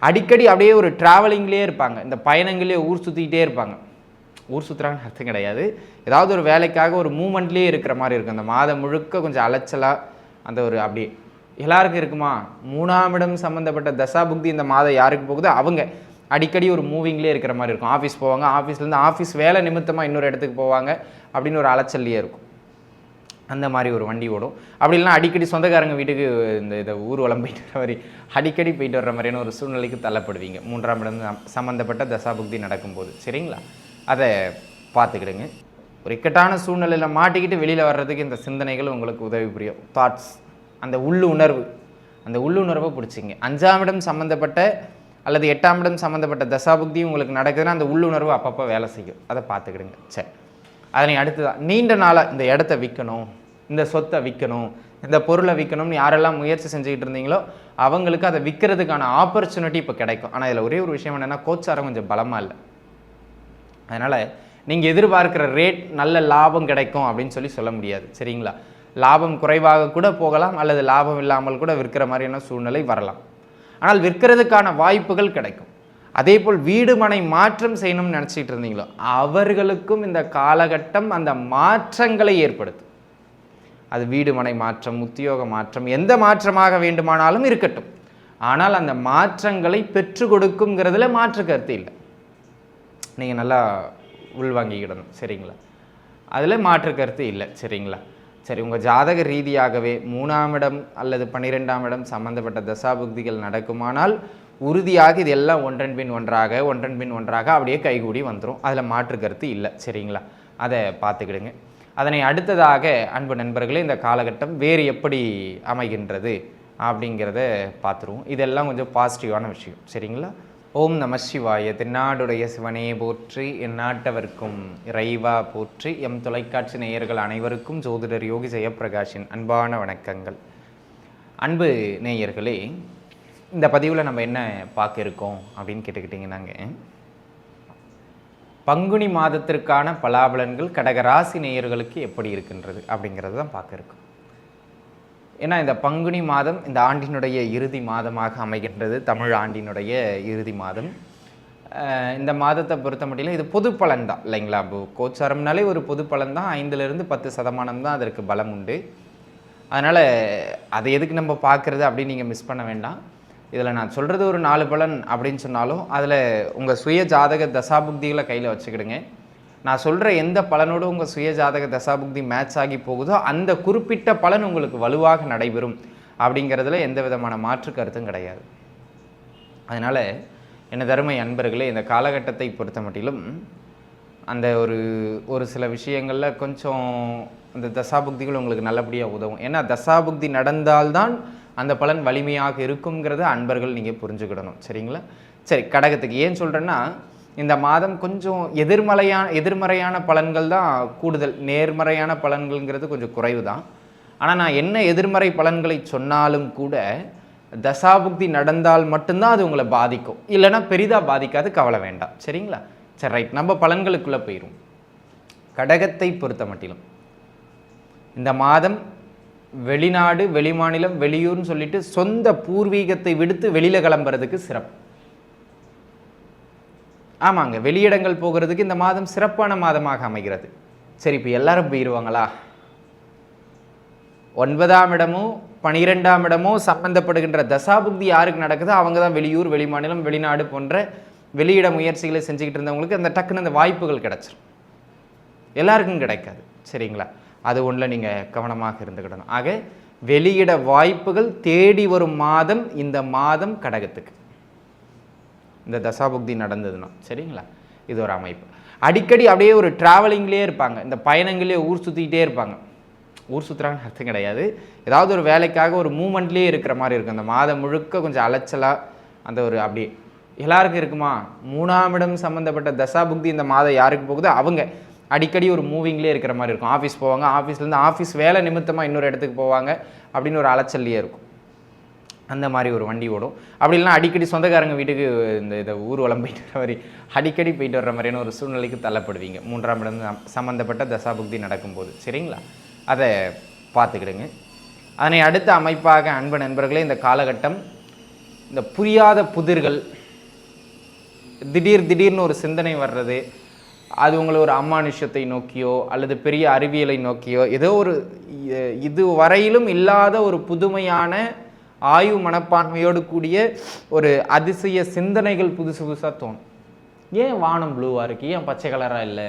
அடிக்கடி அப்படியே ஒரு ட்ராவலிங்லேயே இருப்பாங்க. இந்த பயணங்களே ஊர் சுற்றிக்கிட்டே இருப்பாங்க. ஊர் சுற்றுறாங்கன்னு அர்த்தம் கிடையாது. ஏதாவது ஒரு வேலைக்காக ஒரு மூமெண்ட்லேயே இருக்கிற மாதிரி இருக்கும். அந்த மாதம் முழுக்க கொஞ்சம் அலைச்சலாக அந்த ஒரு அப்படி எல்லாருக்கும் இருக்குமா? மூணாம் இடம் சம்மந்தப்பட்ட தசா புக்தி இந்த மாதம் யாருக்கு போகுதோ? அவங்க. அடிக்கடி ஒரு மூவிங்லேயே இருக்கிற மாதிரி இருக்கும். ஆஃபீஸ் போவாங்க. ஆஃபீஸ்லேருந்து ஆஃபீஸ் வேலை நிமித்தமாக இன்னொரு இடத்துக்கு போவாங்க. அப்படின்னு ஒரு அலைச்சல்லையே இருக்கும். அந்த மாதிரி ஒரு வண்டி ஓடும். அப்படி இல்லைனா அடிக்கடி சொந்தக்காரங்க வீட்டுக்கு இந்த இதை ஊர்வலம் போயிட்டு வர மாதிரி அடிக்கடி போயிட்டு வர்ற மாதிரியான ஒரு சூழ்நிலைக்கு தள்ளப்படுவீங்க. மூன்றாம் இடம் சம்மந்தப்பட்ட தசாபுக்தி நடக்கும்போது. சரிங்களா? அதை பார்த்துக்கிடுங்க. ஒரு இக்கட்டான சூழ்நிலையில் மாட்டிக்கிட்டு வெளியில் வர்றதுக்கு இந்த சிந்தனைகள் உங்களுக்கு உதவி புரியும். தாட்ஸ் அந்த உள்ளு உணர்வு அந்த உள்ளுணர்வை பிடிச்சிங்க. அஞ்சாம் இடம் சம்மந்தப்பட்ட அல்லது எட்டாம் இடம் சம்மந்தப்பட்ட தசாபுக்தி உங்களுக்கு நடக்குதுன்னா அந்த உள்ளுணர்வு அப்பப்போ வேலை செய்யும். அதை பார்த்துக்கிடுங்க. சரி. அதனை அடுத்து தான் நீண்ட நாளாக இந்த இடத்த விற்கணும் இந்த சொத்தை விற்கணும் இந்த பொருளை விற்கணும்னு யாரெல்லாம் முயற்சி செஞ்சுக்கிட்டு இருந்தீங்களோ அவங்களுக்கு அதை விற்கிறதுக்கான ஆப்பர்ச்சுனிட்டி இப்போ கிடைக்கும். ஆனால் இதில் ஒரே ஒரு விஷயம் என்னென்னா கோச்சாரம் கொஞ்சம் பலமாக இல்லை. அதனால் நீங்கள் எதிர்பார்க்குற ரேட் நல்ல லாபம் கிடைக்கும் அப்படின்னு சொல்லி சொல்ல முடியாது. சரிங்களா? லாபம் குறைவாக கூட போகலாம் அல்லது லாபம் இல்லாமல் கூட விற்கிற மாதிரியான சூழ்நிலை வரலாம். ஆனால் விற்கிறதுக்கான வாய்ப்புகள் கிடைக்கும். அதே போல் வீடு மனை மாற்றம் செய்யணும்னு நினச்சிட்டு இருந்தீங்களோ அவர்களுக்கும் இந்த காலகட்டம் அந்த மாற்றங்களை ஏற்படுத்தும். அது வீடு மனை மாற்றம் உத்தியோக மாற்றம் எந்த மாற்றமாக வேண்டுமானாலும் இருக்கட்டும். ஆனால் அந்த மாற்றங்களை பெற்று கொடுக்குங்கிறதுல மாற்று கருத்து இல்லை. நீங்கள் நல்லா உள்வாங்கிக்கிடணும் சரிங்களா? அதில் மாற்று கருத்து இல்லை சரிங்களா? சரி உங்கள் ஜாதக ரீதியாகவே மூணாம் இடம் அல்லது பன்னிரெண்டாம் இடம் சம்பந்தப்பட்ட தசாபுக்திகள் நடக்குமானால் உறுதியாக இது எல்லாம் ஒன்றன் பின் ஒன்றாக ஒன்றன் பின் ஒன்றாக அப்படியே கைகூடி வந்துடும் அதில் மாற்று கருத்து இல்லை சரிங்களா? அதை பார்த்துக்கிடுங்க. அதனை அடுத்ததாக அன்பு நண்பர்களே இந்த காலகட்டம் வேறு எப்படி அமைகின்றது அப்படிங்கிறத பார்த்துருவோம். இதெல்லாம் கொஞ்சம் பாசிட்டிவான விஷயம் சரிங்களா? ஓம் நம சிவாய திருநாடுடைய சிவனே போற்றி என் நாட்டவர்க்கும் இறைவா போற்றி எம் தொலைக்காட்சி நேயர்கள் அனைவருக்கும் ஜோதிடர் யோகி ஜெயப்பிரகாஷின் அன்பான வணக்கங்கள். அன்பு நேயர்களே இந்த பதிவில் நம்ம என்ன பார்க்க இருக்கோம் அப்படின்னு கேட்டுக்கிட்டிங்கன்னாங்க. பங்குனி மாதத்திற்கான பலாபலன்கள் கடகராசி நேயர்களுக்கு எப்படி இருக்கின்றது அப்படிங்கிறது தான் பார்க்க இருக்கும் ஏன்னா இந்த பங்குனி மாதம் இந்த ஆண்டினுடைய இறுதி மாதமாக அமைகின்றது. தமிழ் ஆண்டினுடைய இறுதி மாதம். இந்த மாதத்தை பொறுத்த மட்டும் இது பொது பலன் தான் இல்லைங்களா கோச்சாரம்னாலே ஒரு பொது பலன் தான். ஐந்துலேருந்து பத்து சதமானம் தான் அதற்கு பலம் உண்டு. அதனால் அதை எதுக்கு நம்ம பார்க்குறது அப்படின்னு நீங்கள் மிஸ் பண்ண வேண்டாம். இதில் நான் சொல்கிறது ஒரு நாலு பலன் அப்படின்னு சொன்னாலும் அதில் உங்கள் சுய ஜாதக தசாபுக்திகளை கையில் வச்சுக்கிடுங்க. நான் சொல்கிற எந்த பலனோடு உங்கள் சுய ஜாதக தசாபுக்தி மேட்ச் ஆகி போகுதோ அந்த குறிப்பிட்ட பலன் உங்களுக்கு வலுவாக நடைபெறும் அப்படிங்கிறதுல எந்த விதமான மாற்று கருத்தும் கிடையாது. அதனால் என்ன தருமை அன்பர்களே இந்த காலகட்டத்தை பொறுத்த மட்டிலும் அந்த ஒரு ஒரு சில விஷயங்களில் கொஞ்சம் அந்த தசாபுக்திகள் உங்களுக்கு நல்லபடியாக உதவும். ஏன்னா தசாபுக்தி நடந்தால்தான் அந்த பலன் வலிமையாக இருக்குங்கிறத அன்பர்கள் நீங்கள் புரிஞ்சுக்கிடணும். சரிங்களா? சரி கடகத்துக்கு ஏன் சொல்கிறேன்னா இந்த மாதம் கொஞ்சம் எதிர்மறையான எதிர்மறையான பலன்கள் தான் கூடுதல். நேர்மறையான பலன்கள்ங்கிறது கொஞ்சம் குறைவு தான் ஆனால் நான் என்ன எதிர்மறை பலன்களை சொன்னாலும் கூட தசாபுக்தி நடந்தால் மட்டும்தான் அது உங்களை பாதிக்கும். இல்லைன்னா பெரிதாக பாதிக்காது கவலை வேண்டாம். சரிங்களா? சரி ரைட் நம்ம பலன்களுக்குள்ளே போயிடும் கடகத்தை பொறுத்த மட்டிலும் இந்த மாதம் வெளிநாடு வெளிமாநிலம் வெளியூர்னு சொல்லிட்டு சொந்த பூர்வீகத்தை விடுத்து வெளியில் கிளம்புறதுக்கு சிறப்பு. ஆமாங்க வெளியிடங்கள் போகிறதுக்கு இந்த மாதம் சிறப்பான மாதமாக அமைகிறது. சரி இப்போ எல்லாரும் போயிடுவாங்களா ஒன்பதாம் இடமோ பனிரெண்டாம் இடமோ சம்பந்தப்படுகின்ற தசாபுக்தி யாருக்கு நடக்குதோ அவங்க தான் வெளியூர் வெளிமாநிலம் வெளிநாடு போன்ற வெளியிட முயற்சிகளை செஞ்சுக்கிட்டு இருந்தவங்களுக்கு அந்த டக்குன்னு அந்த வாய்ப்புகள் கிடச்சிரும். எல்லாருக்கும் கிடைக்காது. சரிங்களா? அது ஒன்றில் நீங்கள் கவனமாக இருந்துக்கிடணும். ஆக வெளியிட வாய்ப்புகள் தேடி வரும் மாதம் இந்த மாதம் கடகத்துக்கு. இந்த தசாபுக்தி நடந்ததுன்னா சரிங்களா? இது ஒரு அமைப்பு. அடிக்கடி அப்படியே ஒரு ட்ராவலிங்லேயே இருப்பாங்க. இந்த பயணங்களே ஊர் சுற்றிக்கிட்டே இருப்பாங்க. ஊர் சுற்றுறாங்கன்னு அர்த்தம் கிடையாது. ஏதாவது ஒரு வேலைக்காக ஒரு மூமெண்ட்லேயே இருக்கிற மாதிரி இருக்கும். அந்த மாதம் முழுக்க கொஞ்சம் அலைச்சலாக அந்த ஒரு அப்படியே எல்லாருக்கும் இருக்குமா? மூணாம் இடம் சம்மந்தப்பட்ட தசாபுக்தி இந்த மாதம் யாருக்கு போகுதோ? அவங்க. அடிக்கடி ஒரு மூவிங்லேயே இருக்கிற மாதிரி இருக்கும். ஆஃபீஸ் போவாங்க ஆஃபீஸ்லேருந்து ஆஃபீஸ் வேலை நிமித்தமாக இன்னொரு இடத்துக்கு போவாங்க அப்படின்னு ஒரு அலைச்சல்லையே இருக்கும். அந்த மாதிரி ஒரு வண்டி ஓடும். அப்படி இல்லைனா அடிக்கடி சொந்தக்காரங்க வீட்டுக்கு இந்த இதை ஊர்வலம் போயிட்டு வர மாதிரி அடிக்கடி போயிட்டு வர்ற மாதிரியான ஒரு சூழ்நிலைக்கு தள்ளப்படுவீங்க. மூன்றாம் இடம் சம்மந்தப்பட்ட தசாபுக்தி நடக்கும்போது. சரிங்களா? அதை பார்த்துக்கிடுங்க. அதனை அடுத்த அமைப்பாக அன்பு நண்பர்களே இந்த காலகட்டம் இந்த புரியாத புதிர்கள் திடீர் திடீர்னு ஒரு சிந்தனை வர்றது அது உங்களை ஒரு அமானுஷத்தை நோக்கியோ அல்லது பெரிய அறிவியலை நோக்கியோ ஏதோ ஒரு இது வரையிலும் இல்லாத ஒரு புதுமையான ஆய்வு மனப்பான்மையோடு கூடிய ஒரு அதிசய சிந்தனைகள் புதுசு புதுசாக தோணும். ஏன் வானம் ப்ளூவாக இருக்குது ஏன் பச்சை கலராக இல்லை?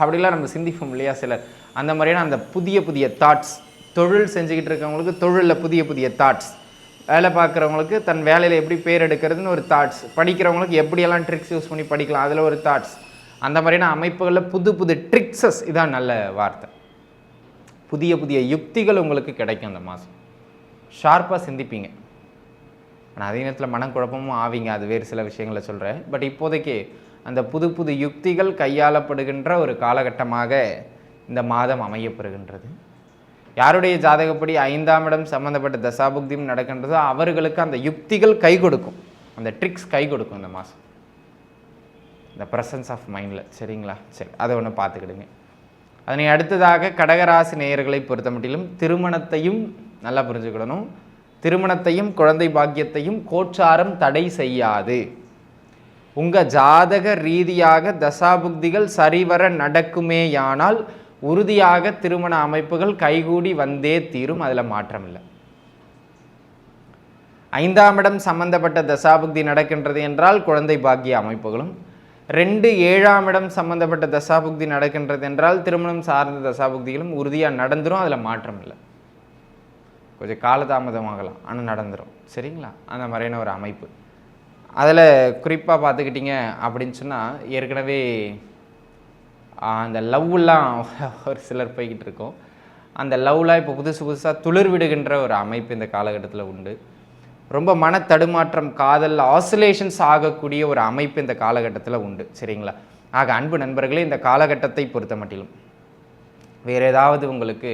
அப்படிலாம் நம்ம சிந்திப்போம் இல்லையா சிலர்? அந்த மாதிரியான அந்த புதிய புதிய தாட்ஸ் தொழில் செஞ்சுக்கிட்டு இருக்கவங்களுக்கு தொழிலில் புதிய புதிய தாட்ஸ் வேலை பார்க்குறவங்களுக்கு தன் வேலையில் எப்படி பேர் எடுக்கிறதுன்னு ஒரு தாட்ஸ் படிக்கிறவங்களுக்கு எப்படியெல்லாம் ட்ரிக்ஸ் யூஸ் பண்ணி படிக்கலாம் அதில் ஒரு தாட்ஸ் அந்த மாதிரியான அமைப்புகளில் புது புது ட்ரிக்ஸஸ் இதான் நல்ல வார்த்தை. புதிய புதிய யுக்திகள் உங்களுக்கு கிடைக்கும் அந்த மாதம் ஷார்ப்பாக சிந்திப்பீங்க. ஆனால் அதே நேரத்தில் மனக்குழப்பமும் ஆவீங்க. அது வேறு சில விஷயங்களை சொல்கிறேன் பட் இப்போதைக்கு அந்த புது புது யுக்திகள் கையாளப்படுகின்ற ஒரு காலகட்டமாக இந்த மாதம் அமையப்பெறுகின்றது. யாருடைய ஜாதகப்படி ஐந்தாம் இடம் சம்மந்தப்பட்ட தசாபுக்தியும் நடக்கின்றதோ அவர்களுக்கு அந்த யுக்திகள் கை கொடுக்கும். அந்த ட்ரிக்ஸ் கை கொடுக்கும் இந்த மாதம் இந்த ப்ரெசன்ஸ் ஆஃப் மைண்டில் சரிங்களா? சரி அதை ஒன்று பார்த்துக்கிடுங்க. அதனை அடுத்ததாக கடகராசி நேயர்களை பொறுத்த மட்டிலும் திருமணத்தையும் நல்லா புரிஞ்சுக்கிடணும். திருமணத்தையும் குழந்தை பாக்கியத்தையும் கோச்சாரம் தடை செய்யாது. உங்கள் ஜாதக ரீதியாக தசாபுக்திகள் சரிவர நடக்குமேயானால் உறுதியாக திருமண அமைப்புகள் கைகூடி வந்தே தீரும் அதில் மாற்றம் இல்லை. ஐந்தாம் இடம் சம்பந்தப்பட்ட தசாபுக்தி நடக்கின்றது என்றால் குழந்தை பாக்கிய அமைப்புகளும் ரெண்டு ஏழாம் இடம் சம்பந்தப்பட்ட தசாபுக்தி நடக்கின்றது என்றால் திருமணம் சார்ந்த தசாபுக்திகளும் உறுதியாக நடந்துரும் அதில் மாற்றம் இல்லை. கொஞ்சம் காலதாமதமாகலாம் ஆனால் நடந்துடும் சரிங்களா? அந்த மாதிரியான ஒரு அமைப்பு. அதில் குறிப்பாக பார்த்துக்கிட்டிங்க அப்படின்னு சொன்னால் ஏற்கனவே அந்த லவ்லாம் ஒரு சிலர் போய்கிட்டு இருக்கோம். அந்த லவ்லாம் இப்போ புதுசு புதுசாக துளிர் விடுகின்ற ஒரு அமைப்பு இந்த காலகட்டத்தில் உண்டு. ரொம்ப மன தடுமாற்றம் காதல் ஆசிலேஷன்ஸ் ஆகக்கூடிய ஒரு அமைப்பு இந்த காலகட்டத்தில் உண்டு. சரிங்களா? ஆக அன்பு நண்பர்களே இந்த காலகட்டத்தை பொறுத்த மட்டிலும் வேறு ஏதாவது உங்களுக்கு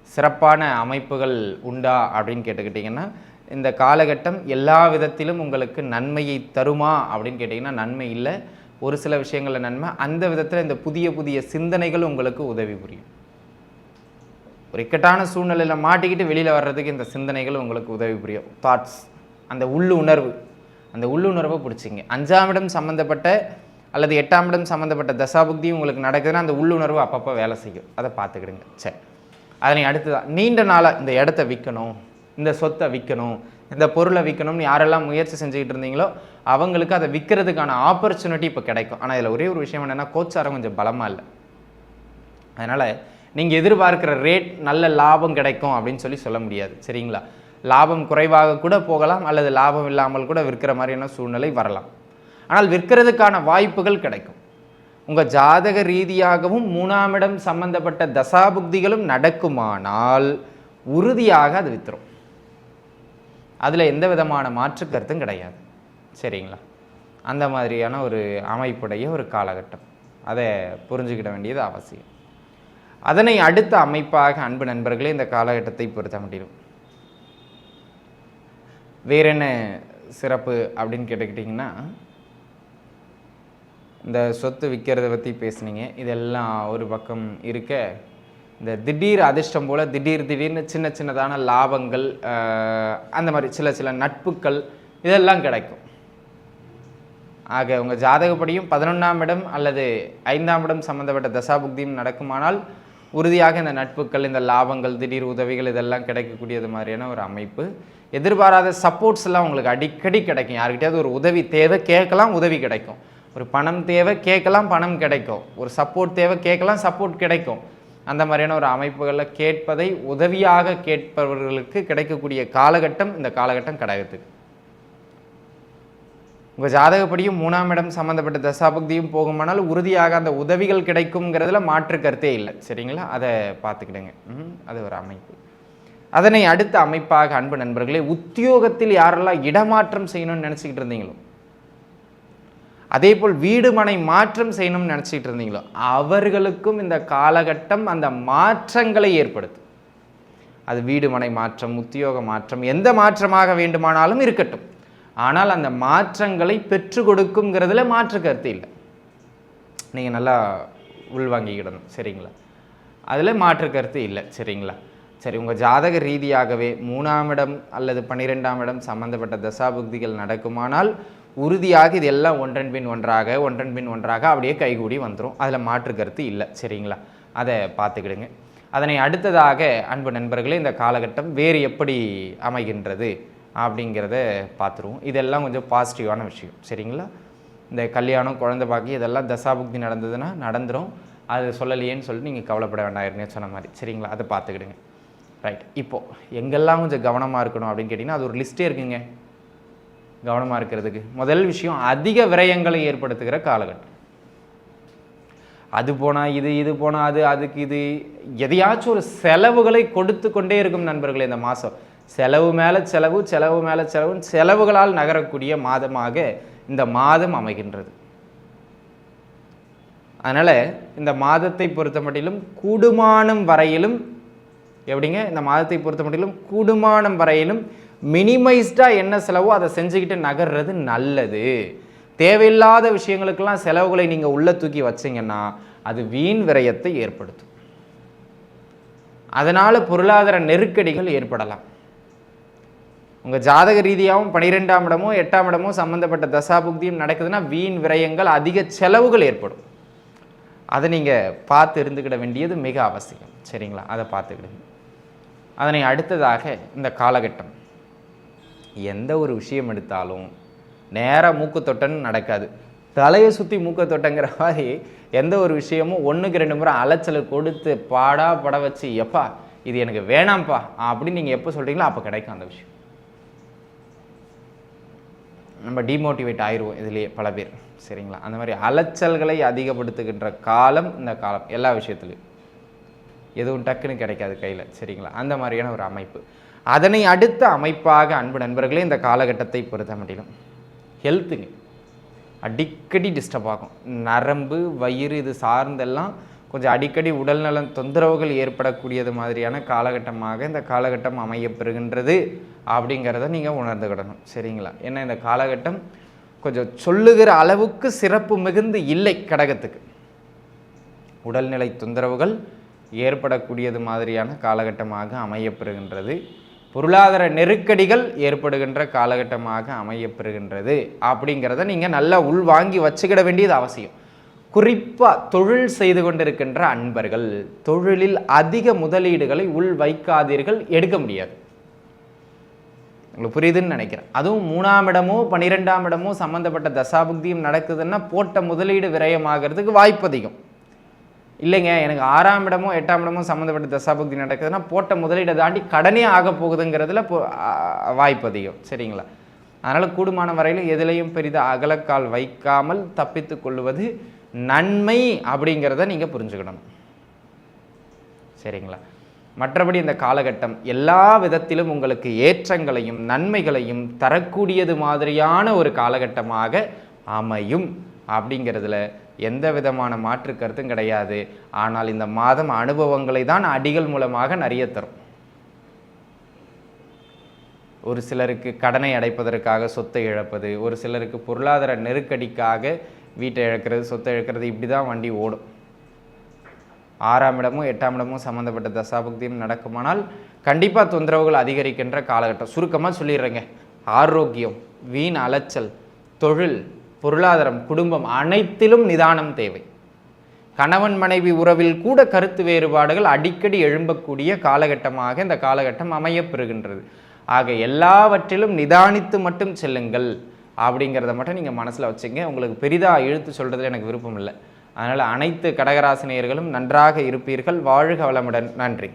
சிறப்பான அமைப்புகள் உண்டா அப்படின்னு கேட்டுக்கிட்டிங்கன்னா இந்த காலகட்டம் எல்லா விதத்திலும் உங்களுக்கு நன்மையை தருமா அப்படின்னு கேட்டிங்கன்னா நன்மை இல்லை. ஒரு சில விஷயங்களில் நன்மை. அந்த விதத்தில் இந்த புதிய புதிய சிந்தனைகள் உங்களுக்கு உதவி புரியும். ஒரு இக்கட்டான சூழ்நிலையில் மாட்டிக்கிட்டு வெளியில் வர்றதுக்கு இந்த சிந்தனைகள் உங்களுக்கு உதவி புரியும். தாட்ஸ் அந்த உள்ளுணர்வு. அந்த உள்ளுணர்வை பிடிச்சிங்க. அஞ்சாம் இடம் சம்மந்தப்பட்ட அல்லது எட்டாம் இடம் சம்மந்தப்பட்ட தசாபுக்தி உங்களுக்கு நடக்குதுன்னா அந்த உள்ளுணர்வு அப்பப்போ வேலை செய்யும். அதை பார்த்துக்கிடுங்க. சரி. அதனை அடுத்ததான் நீண்ட நாளாக இந்த இடத்த விற்கணும் இந்த சொத்தை விற்கணும் இந்த பொருளை விற்கணும்னு யாரெல்லாம் முயற்சி செஞ்சுக்கிட்டு இருந்தீங்களோ அவங்களுக்கு அதை விற்கிறதுக்கான ஆப்பர்ச்சுனிட்டி இப்போ கிடைக்கும். ஆனால் இதில் ஒரே ஒரு விஷயம் என்னென்னா கோச்சாரம் கொஞ்சம் பலமாக இல்லை. அதனால் நீங்கள் எதிர்பார்க்குற ரேட் நல்ல லாபம் கிடைக்கும் அப்படின்னு சொல்லி சொல்ல முடியாது. சரிங்களா? லாபம் குறைவாக கூட போகலாம் அல்லது லாபம் இல்லாமல் கூட விற்கிற மாதிரியான சூழ்நிலை வரலாம். ஆனால் விற்கிறதுக்கான வாய்ப்புகள் கிடைக்கும். உங்கள் ஜாதக ரீதியாகவும் மூணாம் இடம் சம்பந்தப்பட்ட தசாபுக்திகளும் நடக்குமானால் உறுதியாக அது வித்துரும். அதில் எந்த விதமான மாற்று கருத்தும் கிடையாது. சரிங்களா? அந்த மாதிரியான ஒரு அமைப்புடைய ஒரு காலகட்டம். அதை புரிஞ்சுக்கிட வேண்டியது அவசியம். அதனை அடுத்த அமைப்பாக அன்பு நண்பர்களே இந்த காலகட்டத்தை பொருத்த முடியும். வேற என்ன சிறப்பு அப்படின்னு கேட்டுக்கிட்டிங்கன்னா இந்த சொத்து விற்கிறத பற்றி பேசுனீங்க. இதெல்லாம் ஒரு பக்கம் இருக்க இந்த திடீர் அதிர்ஷ்டம் போல் திடீர் திடீர்னு சின்ன சின்னதான லாபங்கள் ஆஹ், அந்த மாதிரி சில சில நட்புகள் இதெல்லாம் கிடைக்கும். ஆக உங்கள் ஜாதகப்படியும் பதினொன்றாம் இடம் அல்லது ஐந்தாம் இடம் சம்மந்தப்பட்ட தசாபுக்தியும் நடக்குமானால் உறுதியாக இந்த நட்புகள் இந்த லாபங்கள் திடீர் உதவிகள் இதெல்லாம் கிடைக்கக்கூடியது மாதிரியான ஒரு அமைப்பு. எதிர்பாராத சப்போர்ட்ஸ் எல்லாம் உங்களுக்கு அடிக்கடி கிடைக்கும். யார்கிட்டயாவது ஒரு உதவி தேவை கேட்கலாம் உதவி கிடைக்கும். ஒரு பணம் தேவை கேட்கலாம் பணம் கிடைக்கும். ஒரு சப்போர்ட் தேவை கேட்கலாம் சப்போர்ட் கிடைக்கும். அந்த மாதிரியான ஒரு அமைப்புகளில் கேட்பதை உதவியாக கேட்பவர்களுக்கு கிடைக்கக்கூடிய காலகட்டம் இந்த காலகட்டம் கடகத்துக்கு. உங்கள் ஜாதகப்படியும் மூணாம் இடம் சம்மந்தப்பட்ட தசாபக்தியும் போகுமானால் உறுதியாக அந்த உதவிகள் கிடைக்குங்கிறதுல மாற்று கருத்தே இல்லை. சரிங்களா? அதை பார்த்துக்கிடுங்க. அது ஒரு அமைப்பு. அதனை அடுத்த அமைப்பாக அன்பு நண்பர்களே உத்தியோகத்தில் யாரெல்லாம் இடமாற்றம் செய்யணும்னு நினச்சிக்கிட்டு இருந்தீங்களோ அதே போல் வீடு மனை மாற்றம் செய்யணும்னு நினச்சிக்கிட்டு இருந்தீங்களோ அவர்களுக்கும் இந்த காலகட்டம் அந்த மாற்றங்களை ஏற்படுத்தும். அது வீடு மனை மாற்றம் உத்தியோக மாற்றம் எந்த மாற்றமாக வேண்டுமானாலும் இருக்கட்டும். ஆனால் அந்த மாற்றங்களை பெற்று கொடுக்குங்கிறதுல மாற்று கருத்து இல்லை. நீங்கள் நல்லா உள்வாங்கிக்கிடணும் சரிங்களா? அதில் மாற்று கருத்து இல்லை சரிங்களா? சரி உங்கள் ஜாதக ரீதியாகவே மூணாம் இடம் அல்லது பன்னிரெண்டாம் இடம் சம்பந்தப்பட்ட தசாபுக்திகள் நடக்குமானால் உறுதியாக இது எல்லாம் ஒன்றன் பின் ஒன்றாக ஒன்றன் பின் ஒன்றாக அப்படியே கைகூடி வந்துடும் அதில் மாற்று கருத்து இல்லை சரிங்களா? அதை பார்த்துக்கிடுங்க. அதனை அடுத்ததாக அன்பு நண்பர்களே இந்த காலகட்டம் வேறு எப்படி அமைகின்றது? அப்படிங்கிறத பார்த்துருவோம். இதெல்லாம் கொஞ்சம் பாசிட்டிவான விஷயம். சரிங்களா? இந்த கல்யாணம் குழந்தை பாக்கி இதெல்லாம் தசாபுக்தி நடந்ததுன்னா நடந்துடும் அது சொல்லலையேன்னு சொல்லிட்டு நீங்கள் கவலைப்பட வேண்டாம். சொன்ன மாதிரி. சரிங்களா? அதை பார்த்துக்கிடுங்க. ரைட் இப்போது எங்கெல்லாம் கொஞ்சம் கவனமாக இருக்கணும் அப்படின்னு கேட்டிங்கன்னா அது ஒரு லிஸ்ட்டே இருக்குங்க. கவனமாக இருக்கிறதுக்கு. முதல் விஷயம் அதிக விரயங்களை ஏற்படுத்துகிற காலகட்டம். அது போனால் இது இது போனால் அது அதுக்கு இது. எதையாச்சும் ஒரு செலவுகளை கொடுத்து கொண்டே இருக்கும் நண்பர்களே இந்த மாதம் செலவு மேலே செலவு செலவு மேலே செலவு செலவுகளால் நகரக்கூடிய மாதமாக இந்த மாதம் அமைகின்றது. அதனால் இந்த மாதத்தை பொறுத்த மட்டிலும் கூடுமானம் வரையிலும் எப்படிங்க? இந்த மாதத்தை பொறுத்த மட்டிலும் கூடுமானம் வரையிலும் மினிமைஸ்டாக என்ன செலவோ அதை செஞ்சுக்கிட்டு நகர்றது நல்லது. தேவையில்லாத விஷயங்களுக்கெல்லாம் செலவுகளை நீங்கள் உள்ளே தூக்கி வச்சிங்கன்னா அது வீண் விரயத்தை ஏற்படுத்தும். அதனால் பொருளாதார நெருக்கடிகள் ஏற்படலாம். உங்கள் ஜாதக ரீதியாகவும் பனிரெண்டாம் இடமோ எட்டாம் இடமோ சம்மந்தப்பட்ட தசாபுக்தியும் நடக்குதுன்னா வீண் விரயங்கள் அதிக செலவுகள் ஏற்படும். அதை நீங்கள் பார்த்து இருந்துக்கிட வேண்டியது மிக அவசியம். சரிங்களா? அதை பார்த்துக்கிடுங்க. அதனை அடுத்ததாக இந்த காலகட்டம். எந்த ஒரு விஷயம் எடுத்தாலும் நேராக மூக்கு நடக்காது. தலையை சுற்றி மூக்கத்தொட்டங்கிற மாதிரி எந்த ஒரு விஷயமும் ஒன்றுக்கு ரெண்டு முறை அலைச்சலை கொடுத்து பாடா பட வச்சு எப்பா இது எனக்கு வேணாம்ப்பா அப்படின்னு நீங்கள் எப்போ சொல்கிறீங்களோ அப்போ கிடைக்கும் அந்த விஷயம். நம்ம டிமோட்டிவேட் ஆயிடுவோம் இதுலேயே பல பேர். சரிங்களா? அந்த மாதிரி அலைச்சல்களை அதிகப்படுத்துகின்ற காலம் இந்த காலம் எல்லா விஷயத்துலையும் எதுவும் டக்குன்னு கிடைக்காது கையில். சரிங்களா? அந்த மாதிரியான ஒரு அமைப்பு. அதனை அடுத்த அமைப்பாக அன்பு நண்பர்களே இந்த காலகட்டத்தை பொறுத்த முடியும் ஹெல்த்துங்க அடிக்கடி டிஸ்டர்ப் ஆகும். நரம்பு வயிறு இது சார்ந்தெல்லாம் கொஞ்சம் அடிக்கடி உடல்நலம் தொந்தரவுகள் ஏற்படக்கூடியது மாதிரியான காலகட்டமாக இந்த காலகட்டம் அமையப்பெறுகின்றது அப்படிங்கிறத நீங்கள் உணர்ந்துக்கிடணும் சரிங்களா? ஏன்னா இந்த காலகட்டம் கொஞ்சம் சொல்லுகிற அளவுக்கு சிறப்பு மிகுந்து இல்லை கடகத்துக்கு. உடல்நிலை தொந்தரவுகள் ஏற்படக்கூடியது மாதிரியான காலகட்டமாக அமையப்பெறுகின்றது. பொருளாதார நெருக்கடிகள் ஏற்படுகின்ற காலகட்டமாக அமையப்பெறுகின்றது அப்படிங்கிறத நீங்கள் நல்லா உள்வாங்கி வச்சுக்கிட வேண்டியது அவசியம். குறிப்பாக தொழில் செய்து கொண்டிருக்கின்ற அன்பர்கள் தொழிலில் அதிக முதலீடுகளை உள் வைக்காதீர்கள் எடுக்க முடியாது. உங்களுக்கு புரியுதுன்னு நினைக்கிறேன். அதுவும் மூணாம் இடமோ பன்னிரெண்டாம் இடமோ சம்மந்தப்பட்ட தசாபுக்தியும் நடக்குதுன்னா போட்ட முதலீடு விரயமாகிறதுக்கு வாய்ப்பு அதிகம். இல்லைங்க எனக்கு ஆறாம் இடமோ எட்டாம் இடமோ சம்மந்தப்பட்ட தசாபுக்தி நடக்குதுன்னா போட்ட முதலீடை தாண்டி கடனே ஆக போகுதுங்கிறதுல வாய்ப்பு அதிகம். சரிங்களா? அதனால் கூடுமான வரையில் எதுலேயும் பெரிதாக அகலக்கால் வைக்காமல் தப்பித்து கொள்வது நன்மை அப்படிங்கிறத நீங்கள் புரிஞ்சுக்கணும். சரிங்களா? மற்றபடி இந்த காலகட்டம் எல்லா விதத்திலும் உங்களுக்கு ஏற்றங்களையும் நன்மைகளையும் தரக்கூடியது மாதிரியான ஒரு காலகட்டமாக அமையும் அப்படிங்கிறதுல எந்த விதமான மாற்று கருத்தும் கிடையாது. ஆனால் இந்த மாதம் அனுபவங்களை தான் அடிகள் மூலமாக நிறைய தரும். ஒரு சிலருக்கு கடனை அடைப்பதற்காக சொத்தை இழப்பது ஒரு சிலருக்கு பொருளாதார நெருக்கடிக்காக வீட்டை இழக்கிறது சொத்தை இழக்கிறது இப்படி தான் வண்டி ஓடும். ஆறாம் இடமும் எட்டாம் இடமும் சம்மந்தப்பட்ட தசாபக்தியும் நடக்குமானால் கண்டிப்பாக தொந்தரவுகள் அதிகரிக்கின்ற காலகட்டம். சுருக்கமாக சொல்லிடுறேங்க. ஆரோக்கியம் வீண் அலைச்சல் தொழில் பொருளாதாரம் குடும்பம் அனைத்திலும் நிதானம் தேவை. கணவன் மனைவி உறவில் கூட கருத்து வேறுபாடுகள் அடிக்கடி எழும்பக்கூடிய காலகட்டமாக இந்த காலகட்டம் அமையப்பெறுகின்றது ஆக எல்லாவற்றிலும் நிதானித்து மட்டும் செல்லுங்கள். அப்படிங்கிறத மட்டும் நீங்கள் மனசில் வச்சுங்க. உங்களுக்கு பெரிதாக இழுத்து சொல்கிறதுல எனக்கு விருப்பம் இல்லை. அதனால் அனைத்து கடகராசினியர்களும் நன்றாக இருப்பீர்கள். வாழ்க வளமுடன். நன்றி.